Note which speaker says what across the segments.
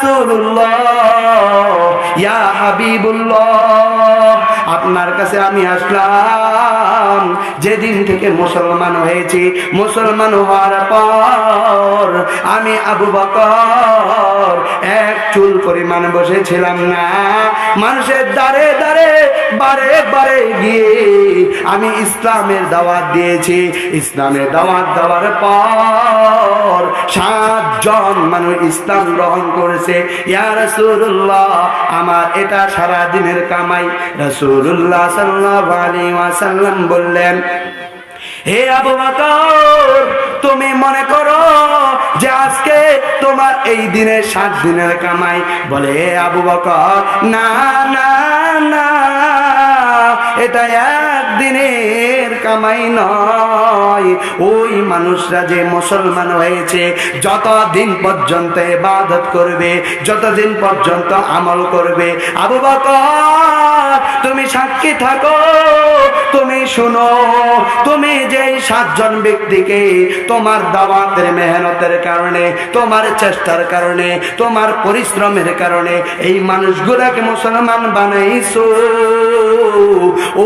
Speaker 1: রাসূলুল্লাহ ইয়া হাবিবুল্লাহ আপনার কাছে আমি আসলাম। যেদিন থেকে মুসলমান হয়েছি, মুসলমান হওয়ার পর আমি আবু বকর এক চুল পরিমাণ বসেছিলাম না। মানুষের দ্বারে দ্বারে, বারে বারে গিয়ে আমি ইসলামের দাওয়াত দিয়েছি। ইসলামের দাওয়াত দেওয়ার পর সাতজন মানুষ ইসলাম গ্রহণ করেছে। ইয়া রাসূলুল্লাহ, আমার এটা সারা দিনের কামাই। রাসূলুল্লাহ সাল্লাল্লাহু আলাইহি ওয়াসাল্লাম বললেন, হে আবু তুমি মনে করো যে আজকে তোমার এই দিনে সাত দিনের কামাই? বলে, হে আবু বকর, না না না, এটা একদিনের কামাই নয়। ওই মানুষরা যে মুসলমান হয়েছে, যতদিন পর্যন্ত ইবাদত করবে, যতদিন পর্যন্ত আমল করবে, আবু বকর, তুমি সাক্ষী থাকো, তুমি শুনো, তুমি যে সাতজন ব্যক্তিকে তোমার দাওয়াতের মেহনতের কারণে, তোমার চেষ্টার কারণে, তোমার পরিশ্রমের কারণে এই মানুষগুলাকে মুসলমান বানাইছো।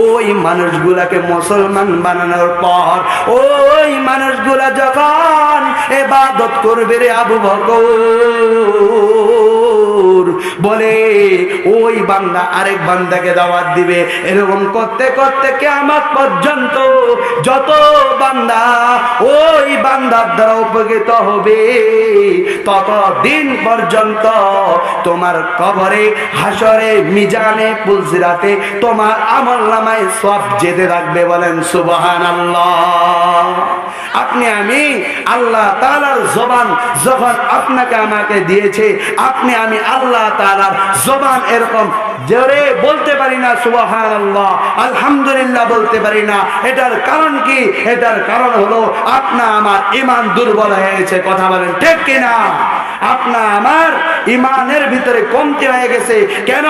Speaker 1: ওই মানুষগুলাকে মুসলমান বানানোর পর ওই মানুষগুলা যখন এবাদত করবে রে আবু বকর বলে, ওই বান্দা আরেক বান্দাকে দাওয়াত দিবে। এরকম করতে করতে কেমন পর্যন্ত যত বান্দা ওই বান্দার দ্বারা উপকৃত হবে তত দিন পর্যন্ত তোমার কবরে, হাসরে, মিজানে, পুলসিরাতে তোমার আমল নামায় সব যেতে রাখবে বলেন সুবহান আপনি আমি আল্লাহ তালার জবান যখন আপনাকে আমাকে দিয়েছে, আপনি আমি আল্লাহ তালার জবান এরকম জোরে বলতে পারি না সুবাহান আল্লাহ আলহামদুলিল্লাহ বলতে পারি না। এটার কারণ কি? এটার কারণ হলো, আপনা আমার ইমান দুর্বল হয়েছে কথা বলেন ঠিক কিনা? আপনা আমার ইমানের ভিতরে কমতি হয়ে গেছে। কেন?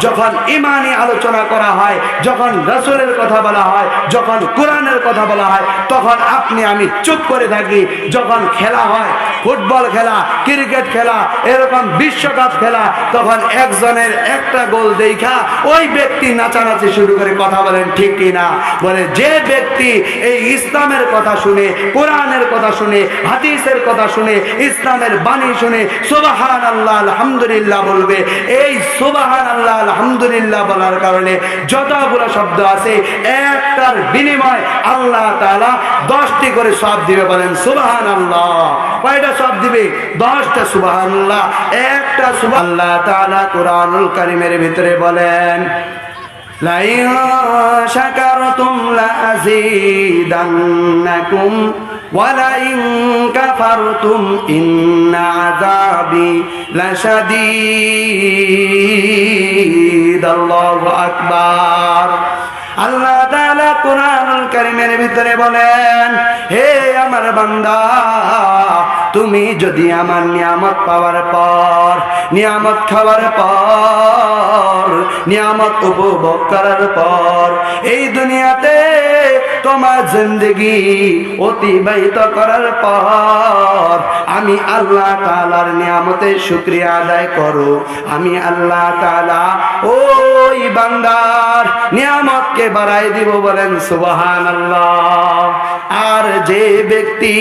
Speaker 1: যখন ইমানি আলোচনা করা হয়, যখন রসুলের কথা বলা হয়, যখন কোরআনের কথা বলা হয়, তখন আপনি, আমি চুপ করে থাকি। যখন খেলা হয়, ফুটবল খেলা, ক্রিকেট খেলা, এরকম বিশ্বকাপ খেলা, তখন একজনের একটা গোল দেখা, ওই ব্যক্তি নাচানাচি শুরু করে কথা বলেন, ঠিক কিনা? বলে, যে ব্যক্তি এই ইসলামের কথা শুনে, কোরআনের কথা শুনে, হাদিসের কথা শুনে, ইসলামের বাণী শুনে সুবাহান আল্লাহ আলহামদুলিল্লাহ বলবে, এই সুবাহান আল্লাহ আলহামদুলিল্লাহ বলার কারণে যতগুলো শব্দ আছে, একটার বিনিময় আল্লাহ তাআলা দশটি করে সব দিবে বলেন সুবাহান আল্লাহ কয়টা সব দিবে? দশটা সুবাহান আল্লাহ একটা সুবাহ আল্লাহ তাআলা কোরআনুল কারিমের ভিতরে বলেন লাইন শাকারতুম লাযীদান্নাকুম ولئن كفرتم إن عذابي لشديد الله أكبر আল্লাহ তাআলা কোরআনুল কারীমের ভিতরে বলেন হে আমার বান্দা তুমি যদি আমার নিয়ামত পাওয়ার পর, নিয়ামত খাওয়ার পর, নিয়ামত উপভোগ করার পর, এই দুনিয়াতে তোমার জিন্দগি অতিবাহিত করার পর, আমি আল্লাহ তালার নিয়ামতের শুক্রিয়া আদায় করো। আমি আল্লাহ তালা ওই বান্দার নিয়ামতকে বাড়াই দিব বলেন সুবাহান আল্লাহ যে ব্যক্তি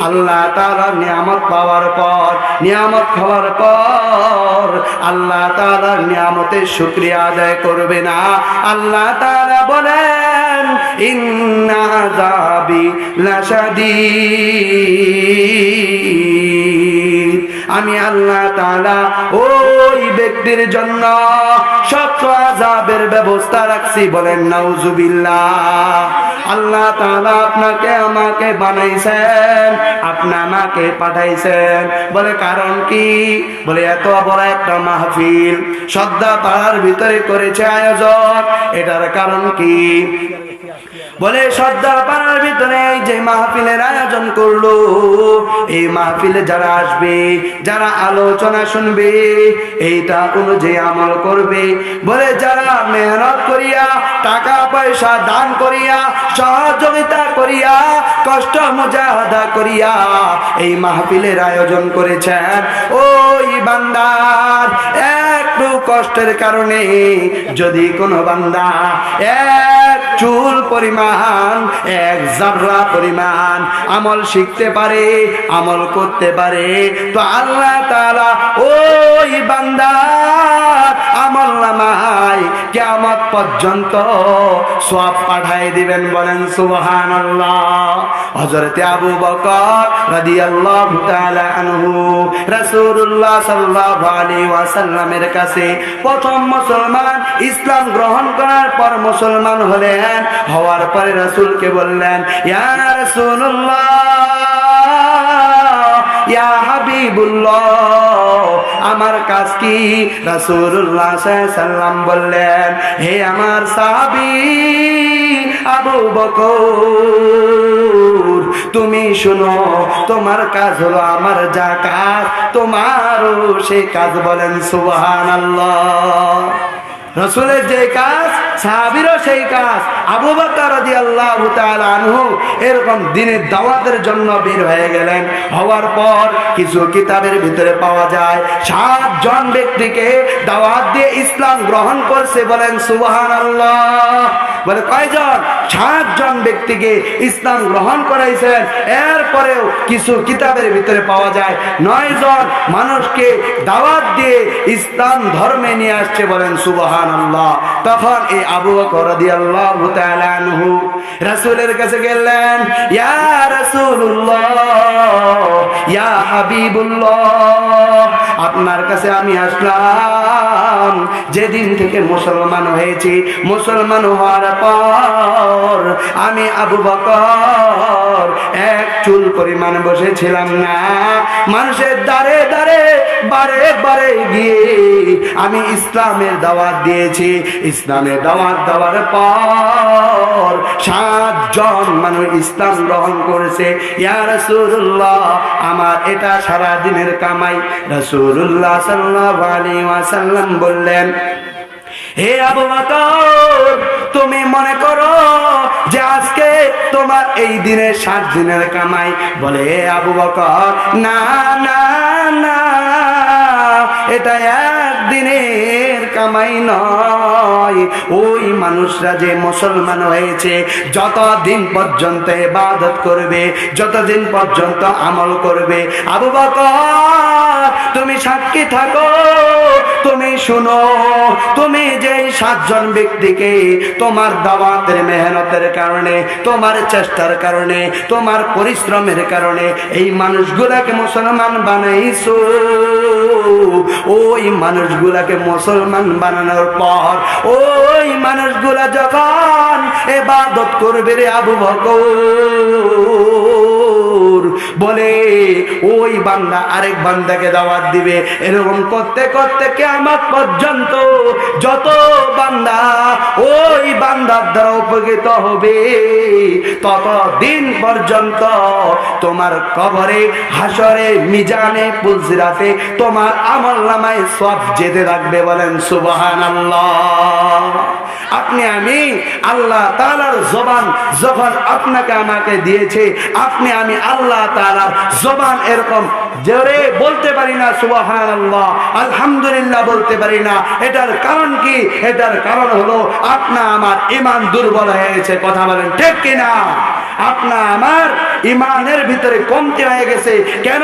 Speaker 1: আল্লাহ তালার নিয়ামত পাওয়ার পর, নিয়ামত খাওয়ার পর আল্লাহ তারা নিয়ামতের শুক্রিয়া আদায় করবে না। আল্লাহ তারা বলেন, ইন্না লাশাদীদ। আমি আল্লাহ তাআলা ওই ব্যক্তির জন্য শত আযাবের ব্যবস্থা রাখছি বলেন, নাউজুবিল্লাহ। আল্লাহ তাআলা আপনাকে, আমাকে বানাইছেন, আপনি আমাকে পাঠাইছেন। বলে কারণ কি? বলে এত বড় একটা মাহফিল শ্রদ্ধা পাড়ার ভিতরে করেছে আয়োজন এটার কারণ কি? বলে, সর্দার পাড়ার ভিতরে এই যে মাহফিলের আয়োজন করল, এই মাহফিলে যারা আসবে, যারা আলোচনা শুনবে, এইটা অনুযায়ী আমল করবে। বলে, যারা মেহনত করিয়া, টাকা পয়সা দান করিয়া, সহযোগিতা করিয়া, কষ্ট মুজাহাদা করিয়া এই মাহফিলের আয়োজন করেছেন, ওই বান্দার কষ্টের কারণে যদি কোনো বান্দা এক চুল পরিমাণ, এক জাবরা পরিমাণ আমল শিখতে পারে, আমল করতে পারে, তো আল্লাহ তাআলা ওই বান্দার আমল নামায় কেমত পর্যন্ত সব পাঠাই দিবেন বলেন সুবহান আল্লাহ হজরতে আবু বকর রাদিয়াল্লাহু তাআলা আনহু রাসূলুল্লাহ সাল্লাল্লাহু ওয়াসাল্লামের কাছে প্রথম মুসলমান ইসলাম গ্রহণ করার পর মুসলমান হলেন। হওয়ার পরে রাসূলকে বললেন হাবিবুল্লাহ, আমার কাজ কি? রাসূলুল্লাহ সাল্লাম বললেন, হে আমার সাহাবী আবু বকর তুমি শুনো, তোমার কাজ হলো আমার যা কাজ তোমারও সেই কাজ বলেন সুবহানাল্লাহ। রসুলের যে কাজ সেই কাজ। আবু আনহু এরকম দিনের দাওয়াতের জন্য বের হয়ে গেলেন। হওয়ার পর কিছু কিতাবের ভিতরে পাওয়া যায় সাত জন ব্যক্তিকে দাওয়াত দিয়ে ইসলাম গ্রহণ করছে বলেন সুবহানাল্লাহ। বলে কয়জন? সাত জন ব্যক্তিকে ইসলাম গ্রহণ করাইছেন। এরপরেও কিছু কিতাবের ভিতরে পাওয়া যায় নয় জন মানুষকে দাওয়াত দিয়ে ইসলাম ধর্মে নিয়ে আসছে বলেন সুবহান আল্লাহ তখন এই আবু রাদিয়াল্লাহু তাআলা আনহু কাছে গেলেন, ইয়া রাসূলুল্লাহ, ইয়া হাবিবুল্লাহ আপনার কাছে আমি আসলাম। যেদিন থেকে মুসলমান হয়েছি, মুসলমান হওয়ার পর আমি আবু বকর এক চুল পরিমাণ বসেছিলাম না। মানুষের দ্বারে দ্বারে, বারে বারে গিয়ে আমি ইসলামের দাওয়াত দিয়েছি। ইসলামের দাওয়াত দেওয়ার পর সাতজন মানুষ ইসলাম গ্রহণ করেছে। ইয়া রাসূলুল্লাহ, আমার এটা সারা দিনের কামাই বললেন, হে আবু বকর, তুমি মনে করো যে আজকে তোমার এই দিনে সাত দিনের কামাই? বলে, হে আবু বকর, না না না, এটা কামাই নয়। ওই মানুষরা যে মুসলমান হয়েছে, যতদিন পর্যন্ত ইবাদত করবে, যতদিন পর্যন্ত আমল করবে, আবু বকর, তুমি সাক্ষী থাকো, তুমি শুনো, তুমি যে সাতজন ব্যক্তিকে তোমার দাওয়াতের মেহনতের কারণে, তোমার চেষ্টার কারণে, তোমার পরিশ্রমের কারণে এই মানুষগুলাকে মুসলমান বানাইছো, ওই মানুষগুলাকে মুসলমান বানানোর পর ওই মানুষগুলা যখন এবাদত করবে রে আবু বকর বলে, ওই বান্দা আরেক বান্দাকে দাওয়াত দিবে। এরকম করতে করতে কেমন পর্যন্ত যত বান্দা ওই বান্দার দ্বারা উপকৃত হবে তত দিন পর্যন্ত তোমার কবরে হাসরে মিজানে, পুলসিরাতে তোমার আমল নামায় সব যেতে রাখবে বলেন সুবহান আপনি আমি আল্লাহ তালার জবান যখন আপনাকে আমাকে দিয়েছে, আপনি আমি আল্লাহ তালার জবান এরকম জোরে বলতে পারি না সুবাহান আল্লাহ আলহামদুলিল্লাহ বলতে পারি না। এটার কারণ কি? এটার কারণ হলো আপনা আমার ইমান দুর্বল হয়েছে কথা বলেন ঠিক কিনা? আপনা আমার ইমানের ভিতরে কমতি হয়ে গেছে। কেন?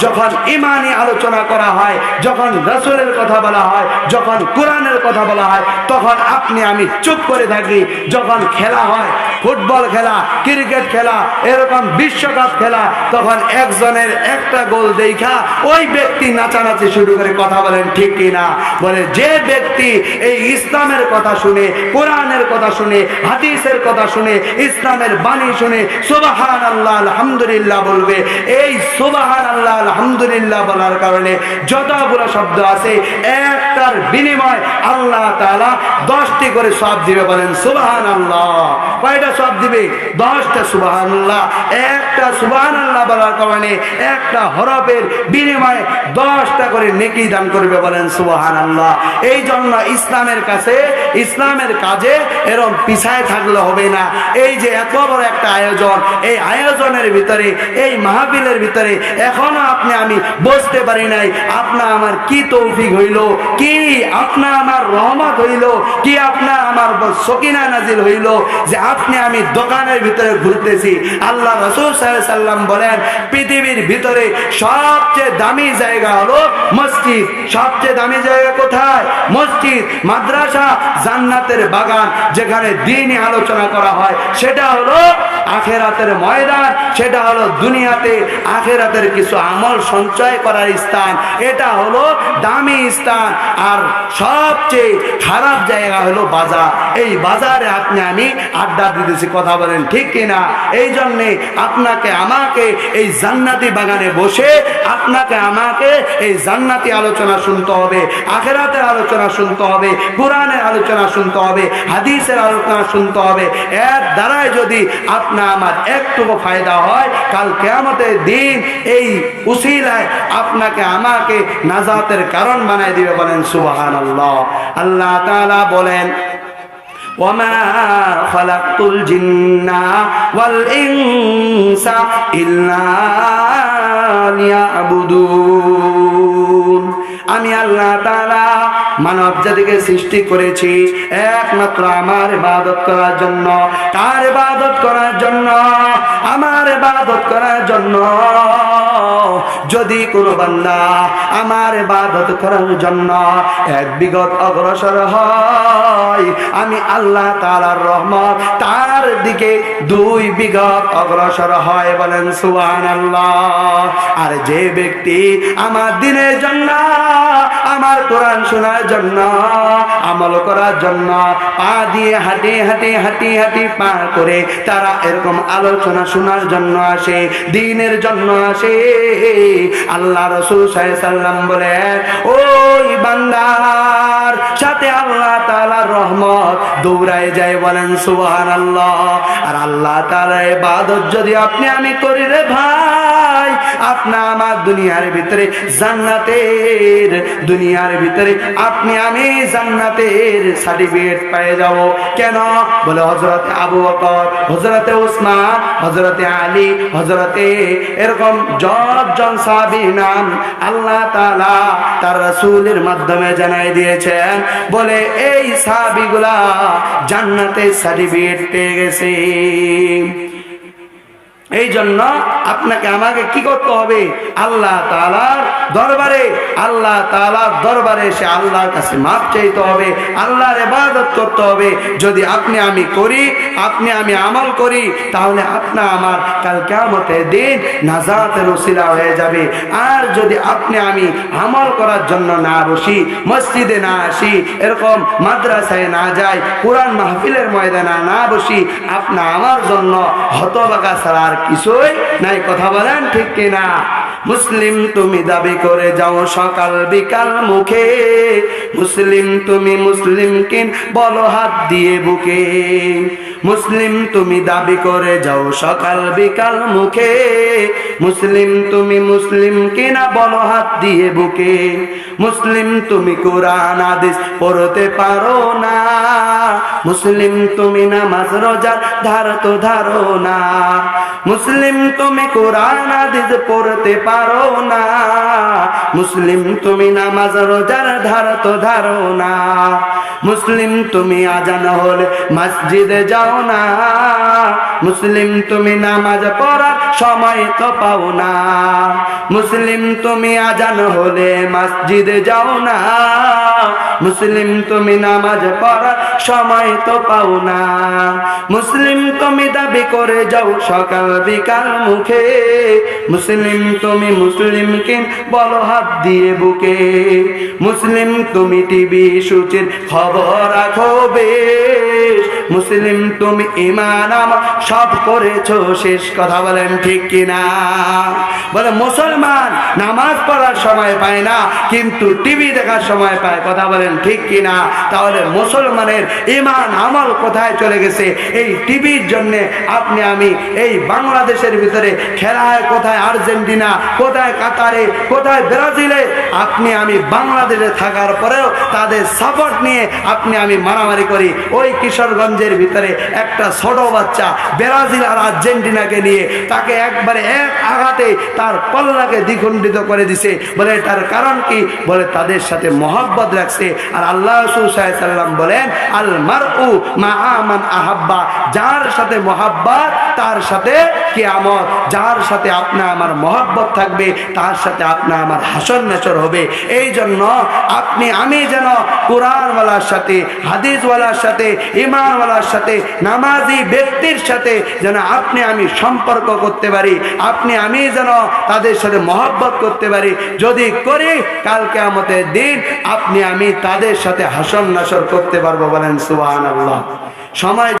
Speaker 1: যখন ইমানি আলোচনা করা হয়, যখন রসুলের কথা বলা হয়, যখন কোরআনের কথা বলা হয়, তখন আপনি, আমি চুপ করে থাকি। যখন খেলা হয়, ফুটবল খেলা, ক্রিকেট খেলা, এরকম বিশ্বকাপ খেলা, তখন একজনের একটা গোল দেখা ওই ব্যক্তি নাচানাচি শুরু করে কথা বলেন, ঠিক কিনা বলে, যে ব্যক্তি এই ইসলামের কথা শুনে, কোরআনের কথা শুনে, হাদিসের কথা শুনে, ইসলামের বাণী শুনে সুবাহান আল্লাহ আলহামদুলিল্লাহ বলবে। এই সুবাহান আল্লাহ আলহামদুলিল্লাহ বলার কারণে যতগুলো শব্দ আছে, একটার বিনিময় আল্লাহ তাআলা দশটি করে সব দিবে বলেন সুবাহান আল্লাহ কয়টা সব দিবে? দশটা সুবাহান আল্লাহ একটা সুবাহান আল্লাহ বলার কারণে একটা হরফের বিনিময়ে দশটা করে নেকি দান করবে বলেন সুবাহান আল্লাহ এই জন্য ইসলামের কাছে, ইসলামের কাজে এরম পিছায় থাকলে হবে না। এই যে এত বড় একটা আয়োজন, এই আয়োজনের ভিতরে, এই মাহফিলের ভিতরে, এখনও আপনি আমি বুঝতে পারি নাই। আপনার আমার কি তৌফিক হইল? কি আপনার আমার রহমত হইল? কি আপনার আমার সকিনা নাজিল হইল? যে আপনি আমি দোকানের ভিতরে ঘুরতেছি। আল্লাহ রসুল সাল্লাম বলেন, পৃথিবীর ভিতরে সবচেয়ে দামি জায়গা হলো মসজিদ। সবচেয়ে দামি জায়গা কোথায়? মসজিদ, মাদ্রাসা, জান্নাতের বাগান, যেখানে দিনই আলোচনা করা হয়। সেটা হলো আখেরাতের ময়দান, সেটা হলো দুনিয়াতে আখেরাতের কিছু আমল সঞ্চয় করার স্থান। এটা হলো দামি স্থান। আর সবচেয়ে খারাপ জায়গা হলো বাজার। এই বাজারে আপনি, আমি আড্ডা দিতেছি, কথা বলেন, ঠিক কিনা? এই জন্যে আপনাকে, আমাকে এই জান্নাতি বাগানে বসে আপনাকে, আমাকে এই জান্নাতি আলোচনা শুনতে হবে, আখেরাতের আলোচনা শুনতে হবে, কোরআনের আলোচনা শুনতে হবে, হাদিসের আলোচনা শুনতে হবে। এর দ্বারাই যদি আপনা আমার একটুকু ফায়দা হয় কাল কেয়ামতের দিন এই উসিলায় আপনাকে আমাকে নাজাতের কারণ বানাই দিবে বলেন সুবাহান আল্লাহ আল্লাহ তাআলা বলেন وما خلقت الجن والإنس إلا আমি আল্লাহ তারা মানব জাতিকে সৃষ্টি করেছি একমাত্র আমার ইবাদত করার জন্য। তার ইবাদত করার জন্য? আমার ইবাদত করার জন্য। যদি কোনো বান্দা আমার ইবাদত করার জন্য এক বিগত অগ্রসর হয়, আমি আল্লাহ তাআলার রহমত তার দিকে দুই বিগত অগ্রসর হয় বলেন সুবহানাল্লাহ। আর যে ব্যক্তি আমার দিনের জন্য, আমার কোরআন শোনার জন্য, আমল করার জন্য পা দিয়ে হাঁটি হাঁটি হাঁটি হাঁটি পা করে তারা এরকম আলোচনা শোনার জন্য আসে, দিনের জন্য আসে। আল্লাহ রসুল সাল্লাম বলেন, ওই বান্দার সাথে আল্লাহ তালার রহমত দৌড়ায় যায় বলেন সুহান আল্লাহ আর আল্লাহ তালা বাদত যদি আপনি আমি করি রে ভাই আপনা আমার দুনিয়ার ভিতরে জান্নাতের, দুনিয়ার ভিতরে আপনি, আমি জান্নাতের সার্টিফিকেট পেয়ে যাব। কেন? বলে হজরতে আবু বকর হজরতে উসমান হজরতে আলী হজরতে এরকম জব জন সাহাবী নাম আল্লাহ তালা তার রাসূলের মাধ্যমে জানাই দিয়েছেন। বলে, এই সাহাবীগুলা জান্নাতে সার্টিফিকেট পেয়ে গেছে। এই জন্য আপনাকে আমাকে কি করতে হবে? আল্লাহ তালার দরবারে, আল্লাহ তালার দরবারে এসে আল্লাহর কাছে মাপ চাইতে হবে, আল্লাহর এবাদত করতে হবে। যদি আপনি আমি করি, আপনি আমি আমল করি, তাহলে আপনা আমার কাল কেমতে দিন নাজাতের ওসিলা হয়ে যাবে। আর যদি আপনি আমি আমল করার জন্য না বসি, মসজিদে না আসি, এরকম মাদ্রাসায় না যাই, কোরআন মাহফিলের ময়দানে না বসি, আপনা আমার জন্য হতবাগা ছাড়া আর কিছুই নাই, কথা বলেন ঠিক কিনা? মুসলিম তুমি দাবি করে যাও সকাল বিকাল মুখে। মুসলিম তুমি মুসলিম কিন বলো হাত দিয়ে বুকে। মুসলিম তুমি দাবি করে যাও সকাল বিকাল মুখে। মুসলিম তুমি মুসলিম কিনা বলো হাত দিয়ে বুকে। মুসলিম তুমি কোরআন আদেশ পড়তে পারো না। মুসলিম তুমি নামাজ রোজার ধার তো ধারো না। মুসলিম তুমি কোরআন আদেশ পড়তে পারো না। মুসলিম তুমি নামাজ রোজার ধার তো ধারো না। মুসলিম তুমি আজান হলে মসজিদে যাও না। মুসলিম তুমি নামাজ পড়ার সময় তো পাও না। মুসলিম তুমি আজান হলে মসজিদে যাও না। মুসলিম তুমি নামাজ পড়ার সময় তো পাও না। মুসলিম তুমি দাবি করে যাও সকাল বিকাল মুখে। মুসলিম তুমি মুসলিম কিন বলো হাত দিয়ে বুকে। মুসলিম তুমি টিভি সূচির খবর রাখো বেশ। মুসলিম তুমি ইমান আমার সব করেছ, শেষ কথা বলেন। ঠিক কিনা? বলে, মুসলমান নামাজ পড়ার সময় পায় না, কিন্তু টিভি দেখার সময় পায়। কথা বলেন, ঠিক কিনা? তাহলে মুসলমানের ইমান আমল কোথায় চলে গেছে? এই টিভির জন্য আপনি, আমি এই বাংলাদেশের ভিতরে খেলায় কোথায় আর্জেন্টিনা, কোথায় কাতারে, কোথায় ব্রাজিলে, আপনি, আমি বাংলাদেশে থাকার পরেও তাদের সাপোর্ট নিয়ে আপনি, আমি মারামারি করি। ওই কিশোরগঞ্জের ভিতরে একটা ছোট বাচ্চা ব্রাজিল আর আর্জেন্টিনাকে নিয়ে তাকে একবারে এক আঘাতে তার পল্লাকে দ্বিখণ্ডিত করে দিছে। বলে, তার কারণ কি? বলে, তাদের সাথে মহব্বত রাখছে। আর আল্লাহ সাল্লাম বলেন আল মার উ মা আমান আহাব্বা, যার সাথে মহাব্বত, তার সাথে কিয়ামত। যার সাথে আপনার আমার মহব্বত থাকবে, তার সাথে আপনার আমার হাসন নাচর হবে। এই জন্য আপনি, আমি যেন কোরআনওয়ালার সাথে, হাদিসওয়ালার সাথে ইমানওয়ালার সাথে, নামাজি ব্যক্তির সাথে যেন আপনি, আমি সম্পর্ক করতে পারি। আপনি, আমি যেন তাদের সাথে মহব্বত করতে পারি। যদি করি কালকে আমাদের দিন আপনি, আমি তাদের সাথে হাসন নাসর করতে পারব বলেন সুবাহ সময়